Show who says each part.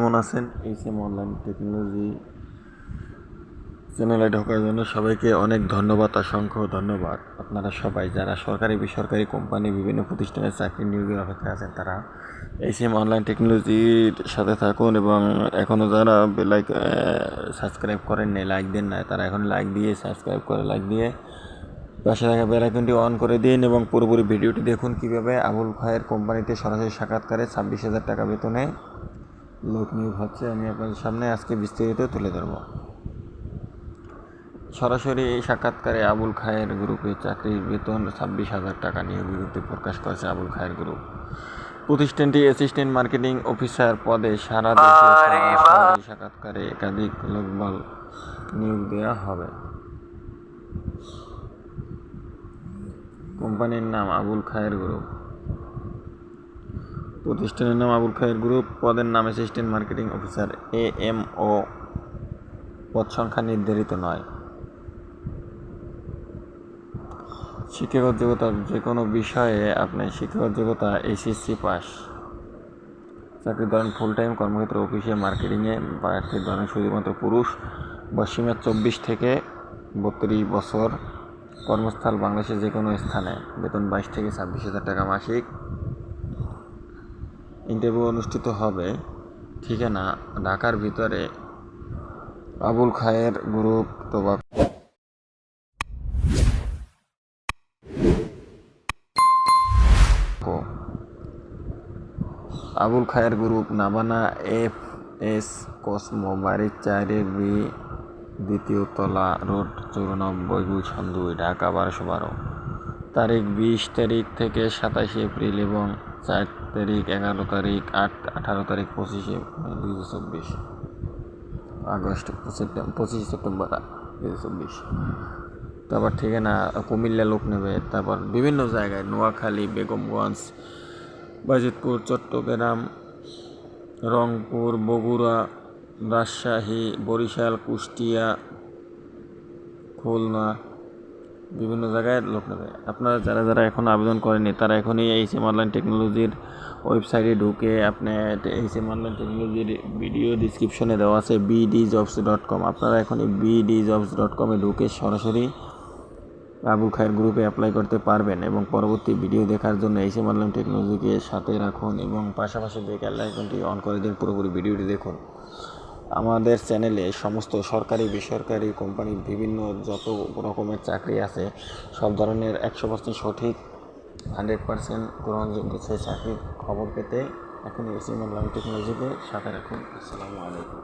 Speaker 1: কেমন আছেন? এই সেম অনলাইন টেকনোলজি চ্যানেলে ঢোকার জন্য সবাইকে অনেক ধন্যবাদ, অসংখ্য ধন্যবাদ। আপনারা সবাই যারা সরকারি, বেসরকারি কোম্পানি বিভিন্ন প্রতিষ্ঠানে চাকরি নিয়োগের অপেক্ষায় আছেন, তারা এই সেম অনলাইন টেকনোলজির সাথে থাকুন এবং এখনও যারা লাইক সাবস্ক্রাইব করেন নাই লাইক দেন না তারা এখন লাইক দিয়ে সাবস্ক্রাইব করে লাইক দিয়ে পাশে থাকা বেল আইকনটি অন করে দিন এবং পুরোপুরি ভিডিওটি দেখুন কীভাবে আবুল খায়ের কোম্পানিতে সরাসরি সাক্ষাৎকারে ছাব্বিশ হাজার টাকা বেতনে লোক নিয়োগ হচ্ছে আমি আপনাদের সামনে আজকে বিস্তারিত তুলে ধরব। সরাসরি এই সাক্ষাৎকারে আবুল খায়ের গ্রুপে চাকরির বেতন ছাব্বিশ হাজার টাকা নিয়ে বিজ্ঞপ্তি প্রকাশ করেছে আবুল খায়ের গ্রুপ। প্রতিষ্ঠানটি অ্যাসিস্ট্যান্ট মার্কেটিং অফিসার পদে সারা দেশে সাক্ষাৎকারে একাধিক লোকবল নিয়োগ দেওয়া হবে। কোম্পানির নাম আবুল খায়ের গ্রুপ। প্রতিষ্ঠানের নাম আবুল খায়ের গ্রুপ, পদের নাম assistant marketing officer A M O পদ সংখ্যা নির্ধারিত নয়। শিক্ষাগত যোগ্যতা যে কোনো বিষয়ে আপনার শিক্ষাগত যোগ্যতা এইচএসসি পাস। চাকরির ধরেন ফুল টাইম কর্মক্ষেত্র অফিসে মার্কেটিংয়ে প্রার্থীর ধরেন শুধুমাত্র পুরুষ। বয়সীমা চব্বিশ থেকে বত্রিশ বছর। কর্মস্থল বাংলাদেশের যে কোনো স্থানে। বেতন বাইশ থেকে ছাব্বিশ হাজার টাকা মাসিক। ইন্টারভিউ অনুষ্ঠিত হবে। ঠিকানা, ঢাকার ভিতরে আবুল খায়ের গ্রুপ তোবা Abul Khair group Nabana F S Cosmo বাড়ি চারে বি, দ্বিতীয় তলা রোড চৌরানব্বই গুলশান দুই, ঢাকা বারোশো বারো। তারিখ বিশ তারিখ থেকে সাতাশে এপ্রিল এবং চার তারিখ এগারো তারিখ আট, আঠারো তারিখ পঁচিশে দুই হাজার চব্বিশ। আগস্ট সেপ্টেম্বর পঁচিশে সেপ্টেম্বর দুই হাজার চব্বিশ। তারপর ঠিকানা, কুমিল্লা লোক নেবে তারপর বিভিন্ন জায়গায়, নোয়াখালী, বেগমগঞ্জ, বাজিতপুর, চট্টগ্রাম, রংপুর, বগুড়া, রাজশাহী, বরিশাল, কুষ্টিয়া, খুলনা বিভিন্ন জায়গায় লোক নেবে। আপনারা যারা যারা এখন আবেদন করেনি তারা এখনই এই সিম অনলাইন টেকনোলজির ওয়েবসাইটে ঢুকে আপনি এই সিম অনলাইন টেকনোলজির ভিডিও ডিসক্রিপশনে দেওয়া আছে বিডি জবস ডট কম আপনারা এখনই বিডি জবস ডট কমে ঢুকে সরাসরি আবুল খায়ের গ্রুপে অ্যাপ্লাই করতে পারবেন এবং পরবর্তী ভিডিও দেখার জন্য এই সিম অনলাইন টেকনোলজিকে সাথে রাখুন এবং পাশাপাশি বেকার আইকনটি অন করে দিন, পুরোপুরি ভিডিওটি দেখুন। আমাদের চ্যানেলে সমস্ত সরকারি, বেসরকারি কোম্পানির বিভিন্ন যত রকমের চাকরি আছে, সব ধরনের একশো পার্সেন্ট সঠিক হান্ড্রেড পার্সেন্ট গ্রহণযোগ্য সেই চাকরির খবর পেতে এখন এসি অনলাইন টেকনোলজিকে সাথে রাখুন। আসসালামু আলাইকুম।